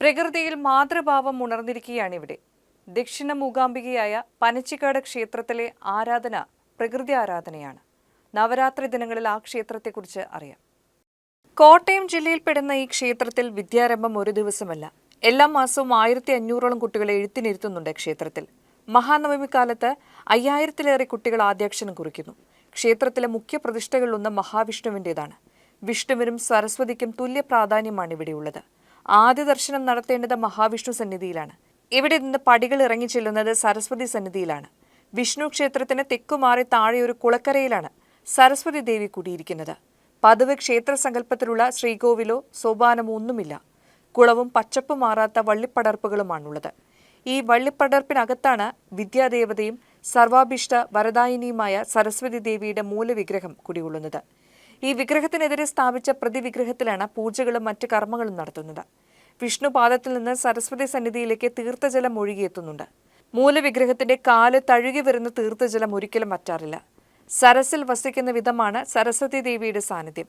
പ്രകൃതിയിൽ മാതൃഭാവം ഉണർന്നിരിക്കുകയാണ് ഇവിടെ ദക്ഷിണ മൂകാംബികയായ പനച്ചിക്കാട് ക്ഷേത്രത്തിലെ ആരാധന പ്രകൃതി ആരാധനയാണ്. നവരാത്രി ദിനങ്ങളിൽ ആ ക്ഷേത്രത്തെക്കുറിച്ച് അറിയാം. കോട്ടയം ജില്ലയിൽപ്പെടുന്ന ഈ ക്ഷേത്രത്തിൽ വിദ്യാരംഭം ഒരു ദിവസമല്ല. എല്ലാ മാസവും ആയിരത്തി അഞ്ഞൂറോളം കുട്ടികളെ എഴുത്തിനിരുത്തുന്നുണ്ട് ക്ഷേത്രത്തിൽ. മഹാനവമി കാലത്ത് അയ്യായിരത്തിലേറെ കുട്ടികൾ ആദ്യാക്ഷരം കുറിക്കുന്നു. ക്ഷേത്രത്തിലെ മുഖ്യ പ്രതിഷ്ഠകളിലൊന്ന് മഹാവിഷ്ണുവിന്റെതാണ്. വിഷ്ണുവിനും സരസ്വതിക്കും തുല്യ പ്രാധാന്യമാണ് ഇവിടെയുള്ളത് ആദ്യ ദർശനം നടത്തേണ്ടത് മഹാവിഷ്ണു സന്നിധിയിലാണ്. ഇവിടെ നിന്ന് പടികൾ ഇറങ്ങി ചെല്ലുന്നത് സരസ്വതി സന്നിധിയിലാണ്. വിഷ്ണു ക്ഷേത്രത്തിന് തെക്കുമാറി താഴെ ഒരു കുളക്കരയിലാണ് സരസ്വതി ദേവി കൂടിയിരിക്കുന്നത്. പതിവ് ക്ഷേത്ര സങ്കല്പത്തിലുള്ള ശ്രീകോവിലോ സോപാനമോ ഒന്നുമില്ല. കുളവും പച്ചപ്പ് മാറാത്ത വള്ളിപ്പടർപ്പുകളുമാണുള്ളത്. ഈ വള്ളിപ്പടർപ്പിനകത്താണ് വിദ്യാദേവതയും സർവാഭിഷ്ട വരദായിനിയുമായ സരസ്വതി ദേവിയുടെ മൂലവിഗ്രഹം കുടികൊള്ളുന്നത്. ഈ വിഗ്രഹത്തിനെതിരെ സ്ഥാപിച്ച പ്രതിവിഗ്രഹത്തിലാണ് പൂജകളും മറ്റ് കർമ്മങ്ങളും നടത്തുന്നത്. വിഷ്ണുപാദത്തിൽ നിന്ന് സരസ്വതി സന്നിധിയിലേക്ക് തീർത്ഥജലം ഒഴുകിയെത്തുന്നുണ്ട്. മൂലവിഗ്രഹത്തിന്റെ കാൽ തഴുകി വരുന്ന തീർത്ഥജലം ഒരിക്കലും മറ്റാറില്ല സരസിൽ വസിക്കുന്ന വിധമാണ് സരസ്വതി ദേവിയുടെ സാന്നിധ്യം.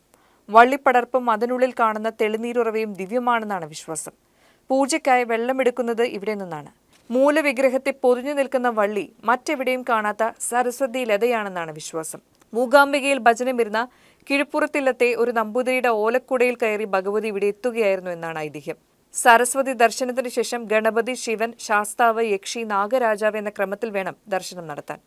വള്ളിപ്പടർപ്പും അതിനുള്ളിൽ കാണുന്ന തെളിനീരുറവയും ദിവ്യമാണെന്നാണ് വിശ്വാസം. പൂജയ്ക്കായി വെള്ളമെടുക്കുന്നത് ഇവിടെ നിന്നാണ്. മൂലവിഗ്രഹത്തെ പൊതിഞ്ഞു നിൽക്കുന്ന വള്ളി മറ്റെവിടെയും കാണാത്ത സരസ്വതി ലതയാണെന്നാണ് വിശ്വാസം. മൂകാംബികയിൽ ഭജനമിരുന്ന കിഴുപ്പുറത്തില്ലത്തെ ഒരു നമ്പൂതിരിയുടെ ഓലക്കുടയിൽ കയറി ഭഗവതി ഇവിടെ എത്തുകയായിരുന്നു എന്നാണ് ഐതിഹ്യം. സരസ്വതി ദർശനത്തിന് ശേഷം ഗണപതി ശിവൻ ശാസ്താവ് യക്ഷി നാഗരാജാവ് എന്ന ക്രമത്തിൽ വേണം ദർശനം നടത്താൻ.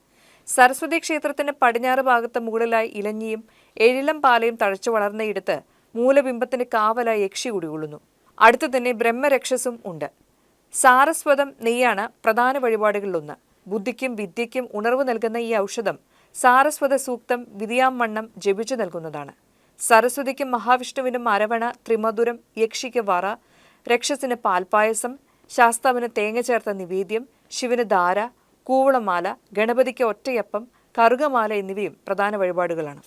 സരസ്വതി ക്ഷേത്രത്തിന് പടിഞ്ഞാറ് ഭാഗത്ത് മുകളിലായി ഇലഞ്ഞിയും എഴിലം പാലയും തഴച്ചു വളർന്നയിടത്ത് മൂലബിംബത്തിന് കാവലായി യക്ഷി കുടികൊള്ളുന്നു. അടുത്തു തന്നെ ബ്രഹ്മരക്ഷസും ഉണ്ട്. സാരസ്വതം നെയ്യാണ് പ്രധാന വഴിപാടുകളിലൊന്ന്. ബുദ്ധിക്കും വിദ്യയ്ക്കും ഉണർവ് നൽകുന്ന ഈ ഔഷധം സാരസ്വത സൂക്തം വിധിയാം വണ്ണം ജപിച്ചു നൽകുന്നതാണ്. സരസ്വതിക്കും മഹാവിഷ്ണുവിനും അരവണ ത്രിമധുരം യക്ഷിക്ക് വറ രക്ഷസിന് പാൽപായസം ശാസ്താവിന് തേങ്ങ ചേർത്ത നിവേദ്യം ശിവന് ധാര കൂവളമാല ഗണപതിക്ക് ഒറ്റയപ്പം കറുകമാല എന്നിവയും പ്രധാന വഴിപാടുകളാണ്.